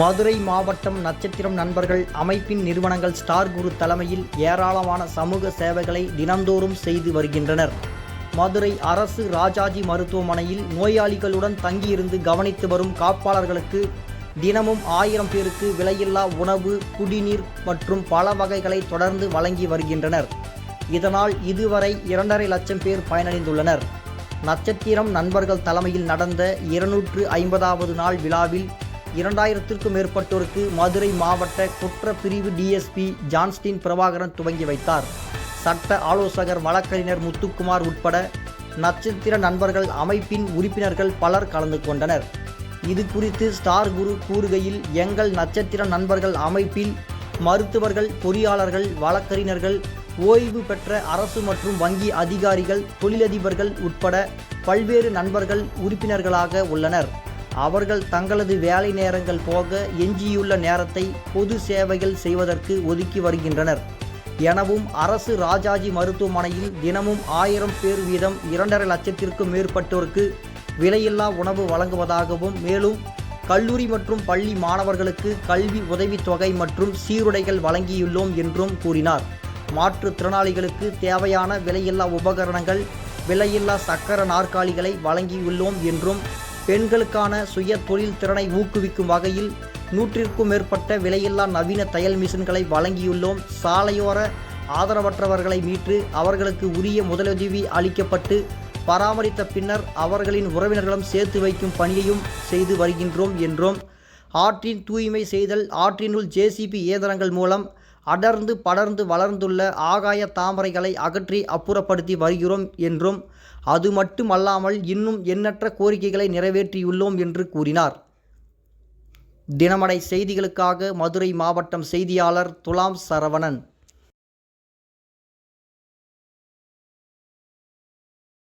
மதுரை மாவட்டம் நட்சத்திரம் நண்பர்கள் அமைப்பின் நிறுவனங்கள் ஸ்டார் குரு தலைமையில் ஏராளமான சமூக சேவைகளை தினந்தோறும் செய்து வருகின்றனர். மதுரை அரசு ராஜாஜி மருத்துவமனையில் நோயாளிகளுடன் தங்கியிருந்து கவனித்து வரும் காப்பாளர்களுக்கு தினமும் ஆயிரம் பேருக்கு விலையில்லா உணவு குடிநீர் மற்றும் பல வகைகளை தொடர்ந்து வழங்கி வருகின்றனர். இதனால் இதுவரை இரண்டரை லட்சம் பேர் பயனடைந்துள்ளனர். நட்சத்திரம் நண்பர்கள் தலைமையில் நடந்த இருநூற்று ஐம்பதாவது நாள் விழாவில் இரண்டாயிரத்திற்கும் மேற்பட்டோருக்கு மதுரை மாவட்ட குற்றப்பிரிவு டிஎஸ்பி ஜான்ஸ்டின் பிரபாகரன் துவங்கி வைத்தார். சட்ட ஆலோசகர் வழக்கறிஞர் முத்துக்குமார் உட்பட நட்சத்திர நண்பர்கள் அமைப்பின் உறுப்பினர்கள் பலர் கலந்து கொண்டனர். இது குறித்து ஸ்டார் குரு கூறுகையில் எங்கள் நட்சத்திர நண்பர்கள் அமைப்பில் மருத்துவர்கள் பொறியாளர்கள் வழக்கறிஞர்கள் ஓய்வு பெற்ற அரசு மற்றும் வங்கி அதிகாரிகள் தொழிலதிபர்கள் உட்பட பல்வேறு நண்பர்கள் உறுப்பினர்களாக உள்ளனர். அவர்கள் தங்களது வேலை நேரங்கள் போக எஞ்சியுள்ள நேரத்தை பொது சேவைகள் செய்வதற்கு ஒதுக்கி வருகின்றனர். எனவும் அரசு ராஜாஜி மருத்துவமனையில் தினமும் ஆயிரம் பேர் வீதம் இரண்டரை லட்சத்திற்கும் மேற்பட்டோருக்கு விலையில்லா உணவு வழங்குவதாகவும் மேலும் கல்லூரி மற்றும் பள்ளி மாணவர்களுக்கு கல்வி உதவித்தொகை மற்றும் சீருடைகள் வழங்கியுள்ளோம் என்றும் கூறினார். மாற்றுத்திறனாளிகளுக்கு தேவையான விலையில்லா உபகரணங்கள் விலையில்லா சக்கர நாற்காலிகளை வழங்கியுள்ளோம் என்றும் பெண்களுக்கான சுய தொழில் திறனை ஊக்குவிக்கும் வகையில் நூற்றிற்கும் மேற்பட்ட விலையில்லா நவீன தையல் மிஷின்களை வழங்கியுள்ளோம். சாலையோர ஆதரவற்றவர்களை மீட்டு அவர்களுக்கு உரிய முதலுதவி அளிக்கப்பட்டு பராமரித்த பின்னர் அவர்களின் உறவினர்களும் சேர்த்து வைக்கும் பணியையும் செய்து வருகின்றோம் என்றும். ஆற்றின் தூய்மை செய்தல் ஆற்றினுள் ஜேசிபி இயந்திரங்கள் மூலம் அடர்ந்து படர்ந்து வளர்ந்துள்ள ஆகாய தாமரைகளை அகற்றி அப்புறப்படுத்தி வருகிறோம் என்றும் அது மட்டுமல்லாமல் இன்னும் எண்ணற்ற கோரிக்கைகளை நிறைவேற்றியுள்ளோம் என்று கூறினார். தினமடை செய்திகளுக்காக மதுரை மாவட்டம் செய்தியாளர் துலாம் சரவணன்.